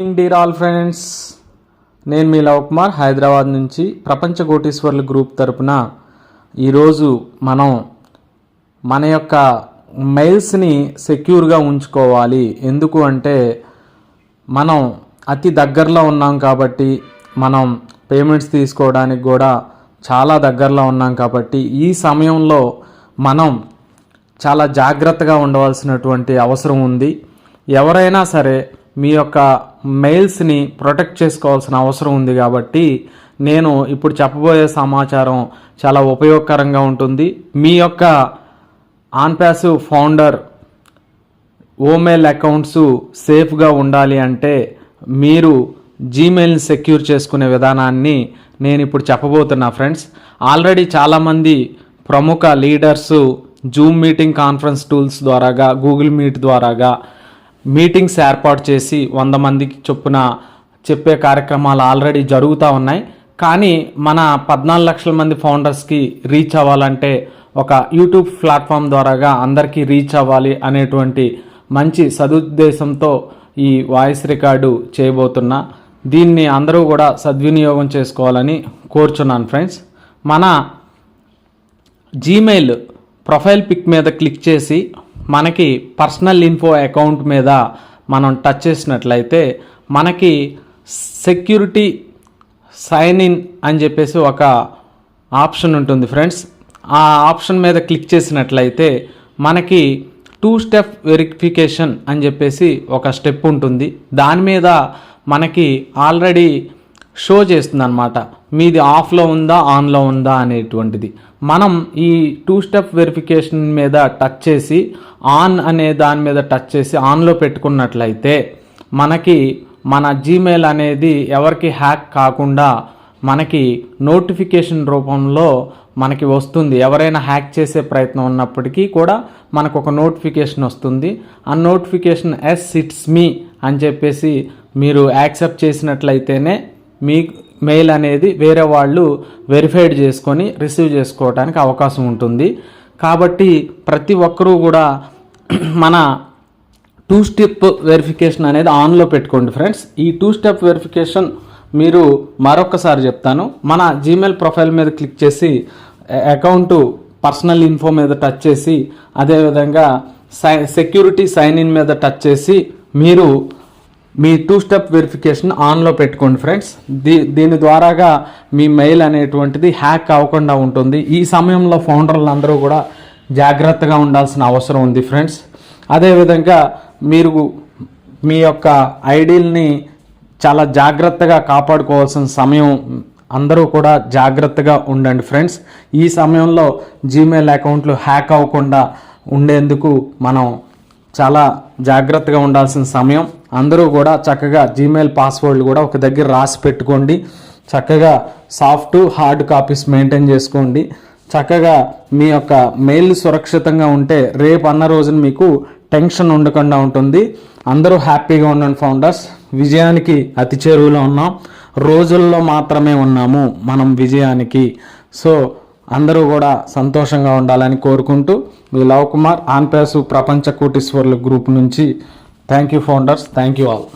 Deere all friends నేను మీ love Kumar Hyderabad నుంచి ప్రపంచ కోటీశ్వర్లు గ్రూప్ తరపున ఈరోజు మనం మన యొక్క మెయిల్స్ని సెక్యూర్గా ఉంచుకోవాలి. ఎందుకు అంటే మనం అతి దగ్గరలో ఉన్నాం కాబట్టి మనం పేమెంట్స్ తీసుకోవడానికి కూడా చాలా దగ్గరలో ఉన్నాం కాబట్టి ఈ సమయంలో మనం చాలా జాగ్రత్తగా ఉండవలసినటువంటి అవసరం ఉంది. ఎవరైనా సరే మీ యొక్క మెయిల్స్ని ప్రొటెక్ట్ చేసుకోవాల్సిన అవసరం ఉంది కాబట్టి నేను ఇప్పుడు చెప్పబోయే సమాచారం చాలా ఉపయోగకరంగా ఉంటుంది. మీ యొక్క ఆన్పాసివ్ ఫౌండర్ ఓమెయిల్ అకౌంట్స్ సేఫ్గా ఉండాలి అంటే మీరు జీమెయిల్ని సెక్యూర్ చేసుకునే విధానాన్ని నేను ఇప్పుడు చెప్పబోతున్నా ఫ్రెండ్స్. ఆల్రెడీ చాలామంది ప్రముఖ leaders zoom meeting conference tools ద్వారాగా గూగుల్ మీట్ ద్వారాగా మీటింగ్స్ ఏర్పాటు చేసి వంద మందికి చొప్పున చెప్పే కార్యక్రమాలు ఆల్రెడీ జరుగుతూ ఉన్నాయి. కానీ మన పద్నాలుగు లక్షల మంది ఫౌండర్స్కి రీచ్ అవ్వాలంటే ఒక యూట్యూబ్ ప్లాట్ఫామ్ ద్వారాగా అందరికీ రీచ్ అవ్వాలి అనేటువంటి మంచి సదుద్దేశంతో ఈ వాయిస్ రికార్డు చేయబోతున్నా. దీన్ని అందరూ కూడా సద్వినియోగం చేసుకోవాలని కోరుచున్నాను ఫ్రెండ్స్. మన జీమెయిల్ ప్రొఫైల్ పిక్ మీద క్లిక్ చేసి మనకి పర్సనల్ ఇన్ఫో అకౌంట్ మీద మనం టచ్ చేసినట్లయితే మనకి సెక్యూరిటీ సైన్ ఇన్ అని చెప్పేసి ఒక ఆప్షన్ ఉంటుంది ఫ్రెండ్స్. ఆ ఆప్షన్ మీద క్లిక్ చేసినట్లయితే మనకి టూ స్టెప్ వెరిఫికేషన్ అని చెప్పేసి ఒక స్టెప్ ఉంటుంది. దాని మీద మనకి ఆల్రెడీ షో చేస్తుంది అనమాట మీది ఆఫ్లో ఉందా ఆన్లో ఉందా అనేటువంటిది. మనం ఈ టూ స్టెప్ వెరిఫికేషన్ మీద టచ్ చేసి ఆన్ అనే దాని మీద టచ్ చేసి ఆన్లో పెట్టుకున్నట్లయితే మనకి మన జీమెయిల్ అనేది ఎవరికి హ్యాక్ కాకుండా మనకి నోటిఫికేషన్ రూపంలో మనకి వస్తుంది. ఎవరైనా హ్యాక్ చేసే ప్రయత్నం ఉన్నప్పటికీ కూడా మనకు ఒక నోటిఫికేషన్ వస్తుంది. ఆ నోటిఫికేషన్ ఎస్ ఇట్స్ మీ అని చెప్పేసి మీరు యాక్సెప్ట్ చేసినట్లయితేనే మీ మెయిల్ అనేది వేరే వాళ్ళు వెరిఫైడ్ చేసుకొని రిసీవ్ చేసుకోవడానికి అవకాశం ఉంటుంది. కాబట్టి ప్రతి ఒక్కరూ కూడా మన టూ స్టెప్ వెరిఫికేషన్ అనేది ఆన్లో పెట్టుకోండి ఫ్రెండ్స్. ఈ టూ స్టెప్ వెరిఫికేషన్ మీరు మరొకసారి చెప్తాను. మన జీమెయిల్ ప్రొఫైల్ మీద క్లిక్ చేసి అకౌంట్ పర్సనల్ ఇన్ఫో మీద టచ్ చేసి అదేవిధంగా సై సెక్యూరిటీ సైన్ ఇన్ మీద టచ్ చేసి మీరు మీ టూ స్టెప్ వెరిఫికేషన్ ఆన్లో పెట్టుకోండి ఫ్రెండ్స్ దీ దీని ద్వారాగా మీ మెయిల్ అనేటువంటిది హ్యాక్ అవ్వకుండా ఉంటుంది. ఈ సమయంలో ఫౌండర్లు అందరూ కూడా జాగ్రత్తగా ఉండాల్సిన అవసరం ఉంది ఫ్రెండ్స్ అదేవిధంగా మీరు మీ యొక్క ఐడీల్ని చాలా జాగ్రత్తగా కాపాడుకోవాల్సిన సమయం అందరూ కూడా జాగ్రత్తగా ఉండండి ఫ్రెండ్స్ ఈ సమయంలో జీమెయిల్ అకౌంట్లు హ్యాక్ అవ్వకుండా ఉండేందుకు మనం చాలా జాగ్రత్తగా ఉండాల్సిన సమయం. అందరూ కూడా చక్కగా జీమెయిల్ పాస్వర్డ్ కూడా ఒక దగ్గర రాసి పెట్టుకోండి. చక్కగా సాఫ్ట్ హార్డ్ కాపీస్ మెయింటైన్ చేసుకోండి. చక్కగా మీ యొక్క మెయిల్ సురక్షితంగా ఉంటే రేపు అన్న రోజున మీకు టెన్షన్ ఉండకుండా ఉంటుంది. అందరూ హ్యాపీగా ఉండండి ఫౌండర్స్. విజయానికి అతి చేరువలో ఉన్నాం. రోజుల్లో మాత్రమే ఉన్నాము మనం విజయానికి. సో అందరూ కూడా సంతోషంగా ఉండాలని కోరుకుంటూ మీ లవ్ కుమార్ ఆన్పేసు ప్రపంచ కోటీశ్వర్ల గ్రూప్ నుంచి Thank you founders. Thank you all.